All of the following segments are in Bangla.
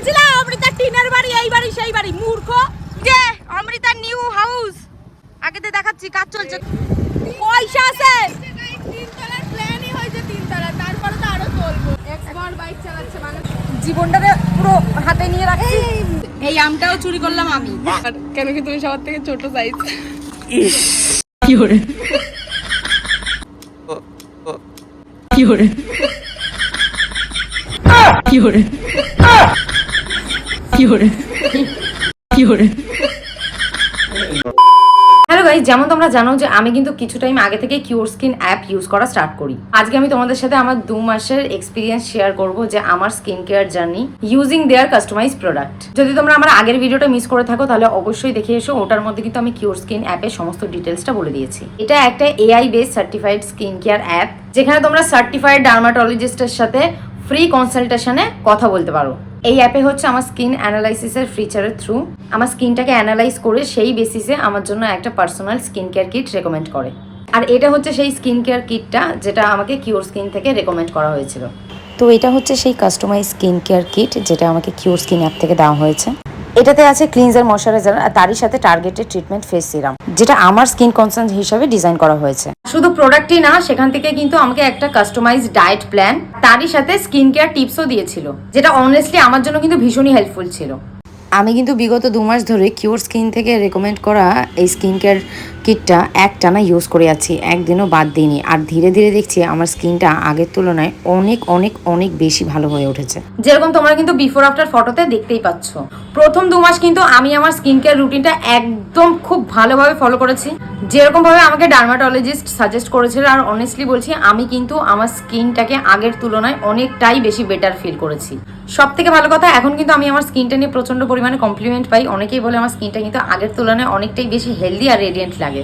বলছিলাম অমৃতার টিনের বাড়ি এই বাড়ি সেই বাড়ি। মূর্খ। যে অমৃতার নিউ হাউস আগে তো দেখাচ্ছি কাজ চলছে। পয়সা আছে। তিনতলার প্ল্যানই হয়েছে তিনতলা তারপরে তো আরও চলবো এক্সপার্ট বাইক চালাচ্ছে মানুষ জীবনটাকে পুরো হাতে নিয়ে রাখছি। এই আমটাও চুরি করলাম আমি। আর কেন কি তুমি সবার থেকে ছোট সাইজ হ্যালো গাইজ যেমন তোমরা জানো যে আমি কিন্তু কিছু টাইম আগে থেকে কিউর স্কিন অ্যাপ ইউজ করা স্টার্ট করি। আজকে আমি তোমাদের সাথে আমার দু মাসের এক্সপিরিয়েন্স শেয়ার করব যে আমার skin care journey using their customise product যদি তোমরা আমার আগের ভিডিওটা মিস করে থাকো, তাহলে অবশ্যই দেখে এসো, ওটার মধ্যে কিন্তু আমি কিউর স্কিন অ্যাপের সমস্ত ডিটেলসটা বলে দিয়েছি। এটা একটা AI base certified skin care app যেখানে তোমরা সার্টিফাইড ডার্মাটোলজিস্টের সাথে ফ্রি কনসালটেশনে কথা বলতে পারো। এই অ্যাপে হচ্ছে আমার স্কিন অ্যানালাইসিসের ফিচারের থ্রু আমার স্কিনটাকে অ্যানালাইজ করে সেই বেসিসে আমার জন্য একটা personal skin care kit recommend করে। আর এটা হচ্ছে সেই স্কিন কেয়ার কিটটা যেটা আমাকে কিওর স্কিন থেকে রেকমেন্ড করা হয়েছিল। তো এটা হচ্ছে সেই কাস্টমাইজ স্কিন কেয়ার কিট যেটা আমাকে কিওর স্কিন অ্যাপ থেকে দেওয়া হয়েছে। এটাতে আছে ক্লিনজার ময়শ্চারাইজার আর তারই সাথে টার্গেটেড ট্রিটমেন্ট ফেস সিরাম যেটা আমার স্কিন কনসার্ন হিসাবে ডিজাইন করা হয়েছে। শুধু প্রোডাক্টই না সেখান থেকে কিন্তু আমাকে একটা কাস্টমাইজ ডায়েট প্ল্যান তারই সাথে স্কিন কেয়ার টিপসও দিয়েছিল যেটা অনেস্টলি আমার জন্য কিন্তু ভীষণই হেল্পফুল ছিল। আমি কিন্তু বিগত দু মাস ধরে কিওর স্কিন থেকে রেকমেন্ড করা এই স্কিন কেয়ার কিটটা একটানা ইউজ করে আছি, একদিনও বাদ দিইনি। আর ধীরে ধীরে দেখছি আমার স্কিনটা আগের তুলনায় অনেক অনেক অনেক বেশি ভালো হয়ে উঠেছে। যেরকম তোমরা কিন্তু বিফোর আফটার ফটোতে দেখতেই পাচ্ছ। প্রথম দু মাস কিন্তু আমি আমার স্কিন কেয়ার রুটিনটা একদম খুব ভালোভাবে ফলো করেছি। যেরকম ভাবে আমাকে ডার্মাটোলজিস্ট সাজেস্ট করেছিল, আর অনেস্টলি বলছি, আমি কিন্তু আমার স্কিনটাকে আগের তুলনায় অনেকটাই বেশি বেটার ফিল করেছি। সব থেকে ভালো কথা, এখন কিন্তু আমি আমার স্কিনটা নিয়ে প্রচণ্ড পরিমাণে কমপ্লিমেন্ট পাই। অনেকেই বলে আমার স্কিনটা কিন্তু আগের তুলনায় অনেকটাই বেশি হেলদি আর রেডিয়েন্ট লাগে।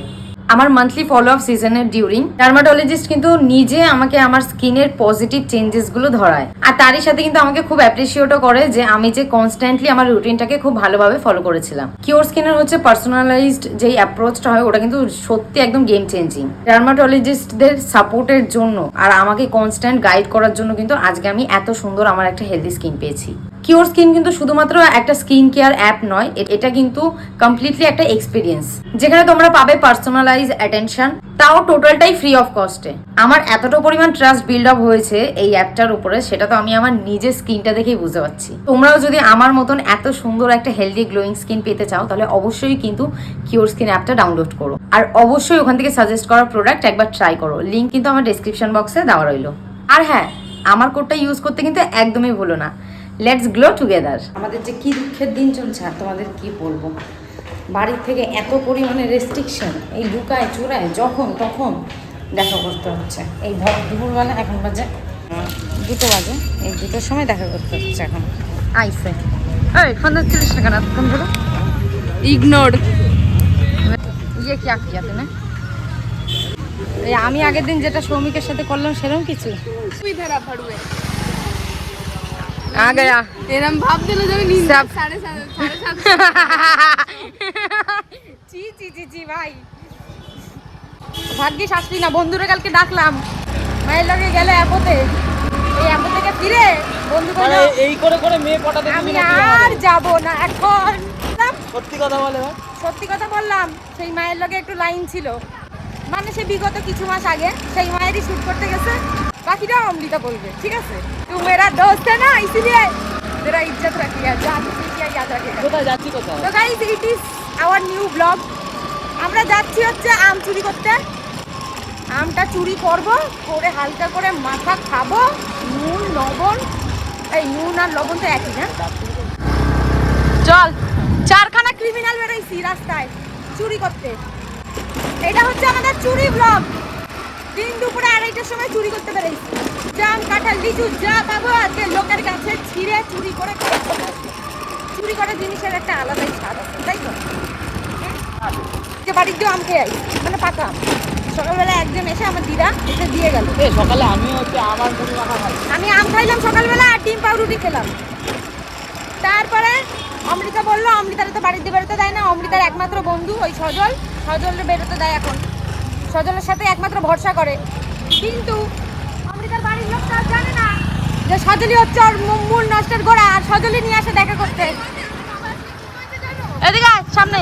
আমার মান্থলি ফলো আপ সিজনের ডিউরিং ডার্মাটোলজিস্ট কিন্তু নিজে আমাকে আমার স্কিনের পজিটিভ চেঞ্জেসগুলো ধরায়। আর তারই সাথে কিন্তু আমাকে খুব অ্যাপ্রিসিয়েটও করে যে আমি যে কনস্ট্যান্টলি আমার রুটিনটাকে খুব ভালোভাবে ফলো করেছিলাম। কিওর স্কিনের হচ্ছে পার্সোনালাইজড যেই অ্যাপ্রোচটা হয়, ওটা কিন্তু সত্যি একদম গেম চেঞ্জিং ডার্মাটোলজিস্টদের সাপোর্টের জন্য আর আমাকে কনস্ট্যান্ট গাইড করার জন্য কিন্তু আজকে আমি এত সুন্দর আমার একটা হেলদি স্কিন পেয়েছি। কিওর স্কিন কিন্তু শুধুমাত্র একটা স্কিন কেয়ার অ্যাপ নয় এটা কিন্তু কমপ্লিটলি একটা এক্সপিরিয়েন্স যেখানে তোমরা পাবে পার্সোনালাইজ অ্যাটেনশন তাও টোটালটাই ফ্রি অফ কস্টে আমার এতটা পরিমাণ ট্রাস্ট বিল্ড আপ হয়েছে এই অ্যাপটার উপরে, সেটা তো আমি আমার নিজের স্কিনটা দেখেই বুঝতে পারছি। তোমরাও যদি আমার মতন এত সুন্দর একটা হেলদি গ্লোয়িং স্কিন পেতে চাও, তাহলে অবশ্যই কিন্তু কিওর স্কিন অ্যাপটা ডাউনলোড করো। আর অবশ্যই ওখান থেকে সাজেস্ট করা প্রোডাক্ট একবার ট্রাই করো। লিঙ্ক কিন্তু আমার ডেসক্রিপশন বক্সে দেওয়া রইল। আর হ্যাঁ আমার কোডটা ইউজ করতে কিন্তু একদমই ভুলো না। লেটস গ্লো টুগেদার আমাদের যে কি দুঃখের দিন চলছে আর তোমাদের কি বলব? বাড়ির থেকে এত পরিমাণে রেস্ট্রিকশন এই লুকায় চূড়ায় যখন তখন দেখা করতে হচ্ছে। এই ভর দুপুরবেলা এখন বাজে দুটো বাজে। এই দুটোর সময় দেখা করতে হচ্ছে এখন। আইসে। এই ফোন ধরছিলিস না কেন এতক্ষণ ধরে ইগনোর ইয়ে কি আঁকিয়া তুমি এই আমি আগের দিন যেটা সৌমিকের সাথে করলাম সেরকম কিছু? আ গয়া এরম ভাব দিল যেন নিন সব- সাড়ে সাত সাড়ে সাত চি চি চি চি ভাই ভাগ্যিস আসলি না বন্ধুরা কালকে ডাকলাম। মায়ের লগে গেলে অ্যাপোতে। এই অ্যাপো থেকে ফিরে বন্ধু মানে কইলো এই করে করে মেয়ে পটাতে আমি আর? যাব না এখন। সত্যি কথা বলে ভাই। সত্যি কথা বললাম সেই মায়ের লগে একটু লাইন ছিল। মানে সে বিগত কিছু মাস আগে সেই মায়েরই শুট করতে গেছে। বাকিটা অমৃতা বলবে ঠিক আছে? তু মেরা দোস্ত না ইসিলিয়ে মেরা ইজ্জত রাখিয়া জাতি কি ইয়াদ রাখিয়া কোথায় যাচ্ছি কোথায়? তো guys it is our new blog আমরা যাচ্ছি হচ্ছে আম চুরি করতে। আমটা চুরি করব করে হালকা করে মাথা খাব নুন লবণ। এই নুন আর লবণ তো একই না? চল চারখানা ক্রিমিনাল বেরোইছি রাস্তায় চুরি করতে। এটা হচ্ছে আমাদের চুরি ব্লগ দিন দুপুরে আড়াইটার সময় চুরি করতে বেরোইছি জাম কাঁঠাল লিচু যা পাবো আজকে লোকের কাছে ছিঁড়ে চুরি করে চুরি করা জিনিসের একটা আলাদাই স্বাদ আছে তাই তো? যে বাড়ির দিয়ে আম খেয়ে আই মানে পাকা আম। সকালবেলা একজন এসে আমার দিদা এসে দিয়ে গেল। সকালে আমি হচ্ছে আমার আমি আম খাইলাম সকালবেলা আর ডিম পাউরুটি খেলাম। তারপরে অমৃতা বলল অমৃতার তো বাড়িতে বেরোতে দেয় না অমৃতার একমাত্র বন্ধু ওই সজল। সজল বেরোতে দেয় এখন। সজলের সাথে একমাত্র ভরসা করে। কিন্তু অমৃতার বাড়ির লোক তার জানে না যে সজলি হচ্ছে ওর মূল নষ্টের গোড়া আর সজলি নিয়ে আসে দেখা করতে। এদিকে সামনে।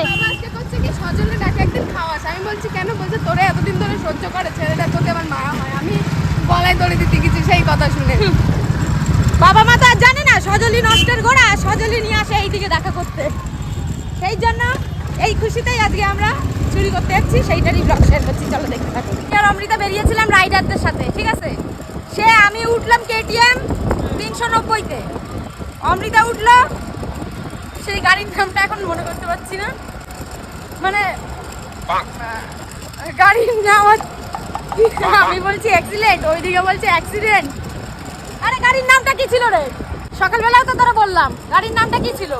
ডাকে একদিন খাওয়াস আমি বলছি কেন বলছে? তোরে এতদিন ধরে সহ্য করে ছেলেটার প্রতি আমার মায়া হয়। আমি গলায় দড়ি দিতে গেছি সেই কথা শুনে। বাবা মা তো আর জানে না সজলি নষ্টের গোড়া সজলি নিয়ে আসে এইদিকে দেখা করতে। সেই জন্য এই খুশিতেই আজকে আমরা চুরি করতে যাচ্ছি, সেইটারই ব্লগ শেয়ার করছি, চলো দেখতে থাকুন আর অমৃতা বেরিয়েছিলাম রাইডারদের সাথে, ঠিক আছে? সে, আমি উঠলাম কেটিএম তিনশো নব্বইতে। অমৃতা উঠল, সেই গাড়ির নামটা এখন মনে করতে পারছি না। মানে গাড়ির নাম আমি বলছি অ্যাক্সিডেন্ট ওইদিকে বলছে অ্যাক্সিডেন্ট আরে, গাড়ির নামটা কি ছিল রে? সকালবেলাও তো তোরা বললাম, গাড়ির নামটা কি ছিল?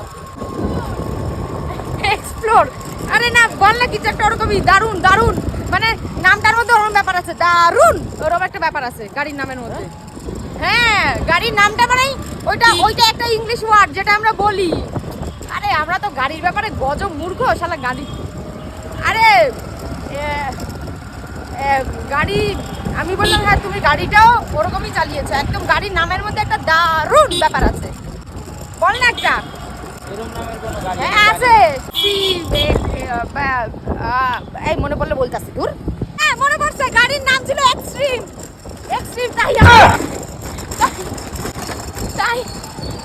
এক্সপ্লোর আরে না, বল না কিছু একটা ওরকমই, দারুণ দারুণ। মানে নামটার মধ্যে ওরকম ব্যাপার আছে, দারুণ। ওরকম একটা ব্যাপার আছে গাড়ির নামের মধ্যে। হ্যাঁ গাড়ির নামটা মানে ওইটা ওইটা একটা ইংলিশ ওয়ার্ড যেটা আমরা বলি। আরে, আমরা তো গাড়ির ব্যাপারে গজ মূর্খ, শালা গাড়ি। আরে গাড়ি, আমি বললাম হ্যাঁ তুমি গাড়িটাও ওরকমই চালিয়েছো। একদম গাড়ির নামের মধ্যে একটা দারুণ ব্যাপার আছে। বল না একটা। হ্যাঁ আছে। সি এ- এ- বা- আ- এই পড়লে বলতাছি দূর হ্যাঁ এক্সট্রিম এক্সট্রিম তাই তাই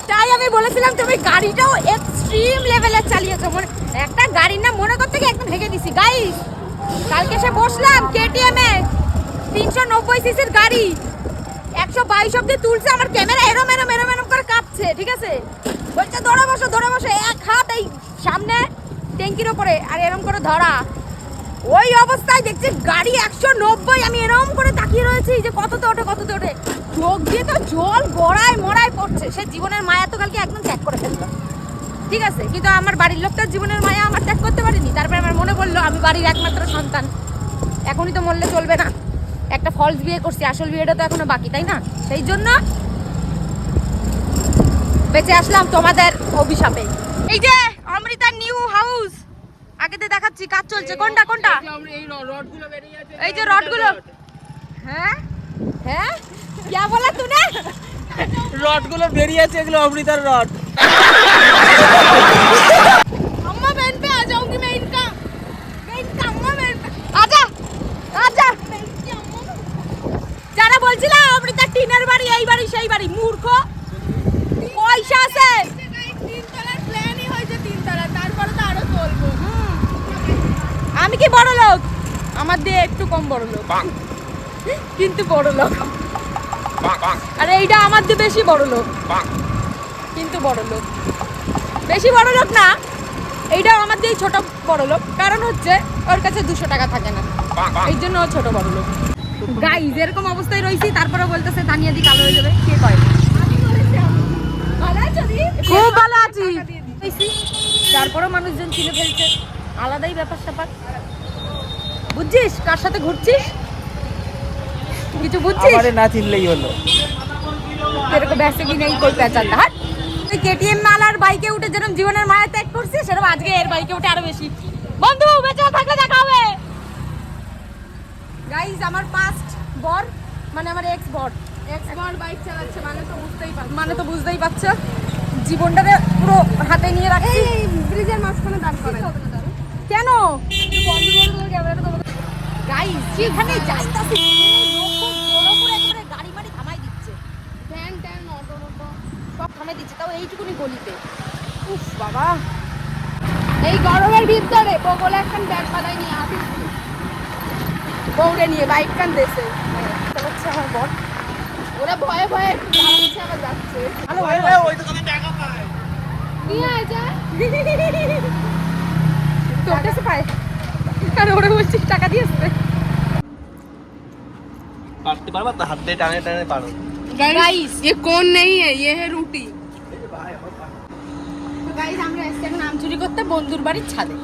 তাই আমি বলেছিলাম, তুমি গাড়িটাও এক্সট্রিম লেভেলের চালিয়েছো। মনে, একটা গাড়ির নাম মনে করতে গিয়ে একদম ভেঙে দিছি। গাইস কালকে সে বসলাম কেটিএম এ। তিনশো নব্বই সিসির গাড়ি। একশো বাইশ অব্দি তুলছে, আমার ক্যামেরা এরম এরম এরম এরম করে কাঁপছে, ঠিক আছে? বলছে, ধরে বসো ধরে বসো, এক হাত এই সামনে ট্যাঙ্কির ওপরে, আর এরম করে ধরা। ওই অবস্থায় দেখছি গাড়ি একশো নব্বই, আমি এরম করে তাকিয়ে রয়েছি যে কততে ওঠে কততে ওঠে। চোখ দিয়ে তো জল গড়ায় মড়ায় পড়ছে। সে জীবনের মায়া তো কালকে একদম ত্যাগ করে ফেলল। ঠিক আছে, কিন্তু আমার বাড়ির লোকটার জীবনের মায়া আমার ত্যাগ করতে পারিনি। তারপরে আমার মনে পড়ল, আমি বাড়ির একমাত্র সন্তান। এখনই তো মরলে চলবে না। একটা ফলস বিয়ে করছি, আসল বিয়েটা তো এখনও বাকি, তাই না? সেই জন্য বেঁচে আসলাম তোমাদের অভিশাপে এই যে অমৃতা নিউ হাউস আগেতে দেখাচ্ছি কাজ চলছে কোনটা কোনটা এই রডগুলো বেরিয়ে আছে এই যে রডগুলো হ্যাঁ হ্যাঁ क्या बोला तूने রডগুলো বেরিয়ে আছে এগুলো অমৃতার রড अम्मा बहन पे आ जाऊंगी मैं इनका मैं इनका अम्मा बहन पे আজা আজা मैं इनकी अम्मा যারা বলছিল অমৃতা টিনের বাড়ি এই বাড়ি সেই বাড়ি মূর্খ আরও চলবো আমি কি বড় লোক? আমার দিয়ে একটু কম বড় লোক। কিন্তু বড় লোক। আর এইটা আমার দিয়ে বেশি বড় লোক। কিন্তু বড় লোক। বেশি বড় লোক না এইটাও আমার দিয়ে ছোট বড় লোক। কারণ হচ্ছে ওর কাছে দুশো টাকা থাকে না। এই জন্য ও ছোট বড় লোক। গাইজ এরকম অবস্থায় রয়েছি তারপরে বলতেছে দানিয়া দি কালো হয়ে যাবে। কে কয় ভালো আছো দি খুব ভালো আছি তারপরেও মানুষজন চিনে ফেলছে। আলাদাই ব্যাপার স্যাপার। বুঝছিস? কার সাথে ঘুরছিস? কিছু বুঝছিস? আমারে না চিনলেই হলো। তেরকম ব্যাসে কি নেই কই পেঁচান হাট তুই কেটিএম মালার বাইকে উঠে যেরকম জীবনের মায়া ত্যাগ করছিস সেরকম আজকে এর বাইকে উঠে আরও বেশি। বন্ধু বেঁচে থাকলে দেখা হবে। গাইজ আমার পাস্ট বর মানে আমার এক্স বর। এক্সপার্ট বাইক চালাচ্ছে মানে তো বুঝতেই পারছ। মানে তো বুঝতেই পারছ। জীবনটাকে পুরো হাতে নিয়ে রাখছি। এই ব্রিজের মাঝখানে দাঁড় করে কেন? গাইস যেখানে যাইতাছি। গাড়ি মাড়ি থামাই দিচ্ছে। ভ্যান ট্যান অটো সব থামাই দিচ্ছে তাও এইটুকুনি গলিতে। উফ বাবা। এই গরমের ভিতরে বগলে একখান ব্যাগ বাদাই নিয়ে আসিস বউরে নিয়ে বাইক কান দেশে হচ্ছে আমার বর। ওরা ভয়ে ভয়ে আবার যাচ্ছে ভালো ভালো ওই দোকানে টাকা পায় নিয়ে আয় যা তোর কাছে পায় আর ওরা বলছিস টাকা দিয়ে আসবে পারতে পারবা তো হাত দিয়ে টানে টানে পারো গাইস ये कौन नहीं है ये है रूटी গাইস আমরা এসছি এখন আম চুরি করতে বন্ধুর বাড়ির ছাদে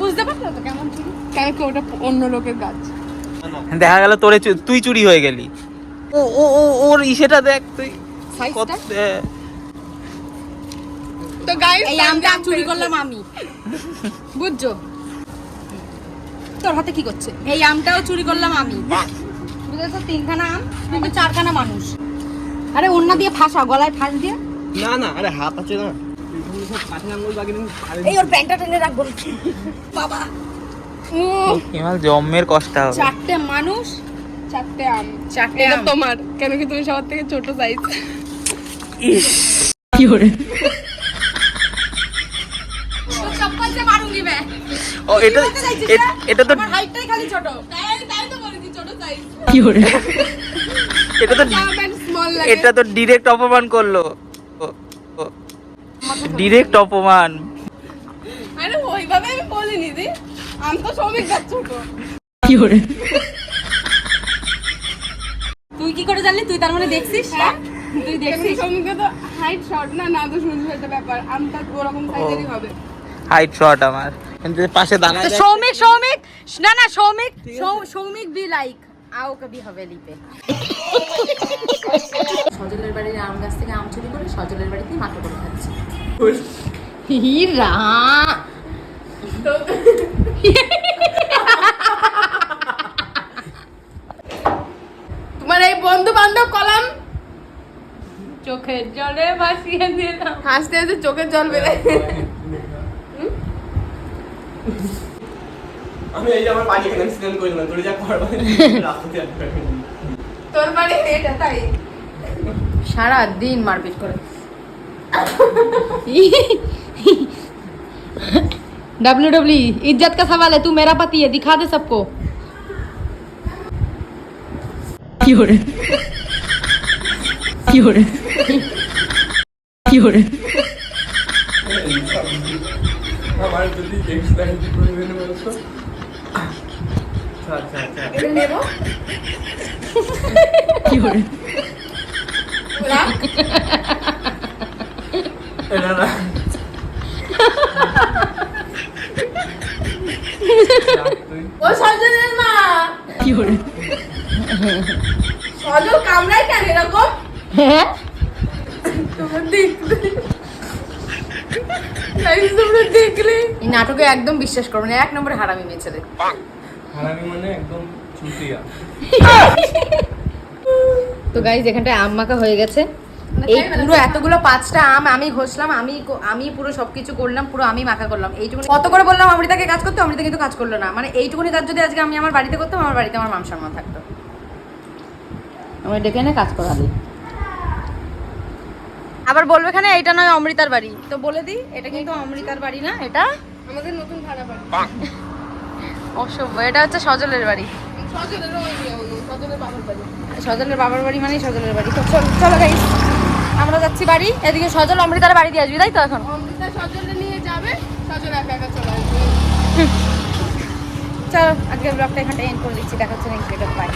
বুঝতে পারছো তো কেমন চুরি কারণ কি ওটা অন্য লোকের কাজ দেখা গেল তোরে চু- তুই চুরি হয়ে গেলি ও ও ও ওর ইসেটা দেখ তুই সাইজটা কত এ, তো গাইস এই আমটা চুরি করলাম আমি। বুঝছ? তোর হাতে কি করছে? এই আমটাও চুরি করলাম আমি। বুঝেছ? তিনখানা আম কিন্তু চারখানা মানুষ। আরে অন্য দিয়ে ফাঁসা গলায় ফাঁস দিয়ে। না না আরে হাত আছে না। এই ওর প্যান্টটা টেনে রাখব বাবা। জম্মের কষ্ট হবে। চারটে মানুষ চারটে আম। চারটে আম। তোমার কেন কি তুমি সবার থেকে ছোট সাইজ तो চপ্পল ও এটা হ্যাঁ? এটা তো হাইটটাই খালি ছোট। তাই তাই তো বলেছি ছোট সাইজ কি এটা তো এটা তো ডাইরেক্ট অপমান করল। ডাইরেক্ট অপমান। আরে ওইভাবে আমি বলিনি দি আমি তো কি তুই কি করে জানলি? তুই তার মানে দেখছিস? হ্যাঁ? তুই দেখছিস? শ্রমিক তো হাইট শর্ট না না তো সুন্দর একটা ব্যাপার। আমটা ওরকম সাইজেরই হবে। হাইট শর্ট আমার। পাশে দাঁড়ায় সৌমিক সৌমিক না না সৌমিক সৌমিক বি লাইক আও কবি সজলের বাড়ির আম গাছ থেকে আম চুরি করে সজলের বাড়িতে করে তোমার এই বন্ধু বান্ধব কলাম? চোখের জলে ভাসিয়ে দিলাম। হাসতে হাসতে চোখের জল বেড়ে আমি এই যে আমার বাড়ি এখানে স্ক্যান করে দিলাম তোর যা করবো রাস্তাতে আর করবি না। তোর বাড়ি এটা তাই সারা দিন মারপিট করে डब्ल्यू डब्ल्यू इज्जत का सवाल है तू मेरा पति है दिखा दे सबको আমার যদি এক্সট্রা হিন্দি করে দেবে বলছো আচ্ছা আচ্ছা এটা নেব না না। ও সজনের মা। সজল কামড়ায় কেন এরকম? হ্যাঁ তোমরা তোমরা দেখলে। এই নাটকে একদম বিশ্বাস করব না এক নম্বরে হারামি মেয়ে ছেলে। হারামি মানে একদম চুতিয়া। তো গাইজ এখানটায় আম মাখা হয়ে গেছে। এই পুরো এতগুলো পাঁচটা আম আমি ঘষলাম আমি আমি পুরো সবকিছু করলাম পুরো আমি মাখা করলাম। এইটুকু কত করে বললাম অমৃতাকে কাজ করতে অমৃতা কিন্তু কাজ করল না। মানে এইটুকুনি কাজ যদি আজকে আমি আমার বাড়িতে করতাম আমার বাড়িতে আমার মান সম্মান থাকতো। আমি ডেকে এনে কাজ করালি আবার বলবে এখানে এটা নয় অমৃতার বাড়ি। তো বলে দিই এটা কিন্তু অমৃতার বাড়ি না এটা আমাদের নতুন ভাড়া বাড়ি। অসভ্য এটা হচ্ছে সজলের বাড়ি। সজলের বাবার বাড়ি সজলের বাবার বাড়ি মানেই সজলের বাড়ি। তো চল চলো গাইস আমরা যাচ্ছি বাড়ি। এদিকে সজল অমৃতার বাড়ি দিয়ে আসবি তাই তো এখন? অমৃতা সজলে নিয়ে যাবে সজল একা একা চলে আজকের ব্লগটা এখানটা এন্ড করে দিচ্ছি দেখাচ্ছে নেক্সট ভিডিও বাই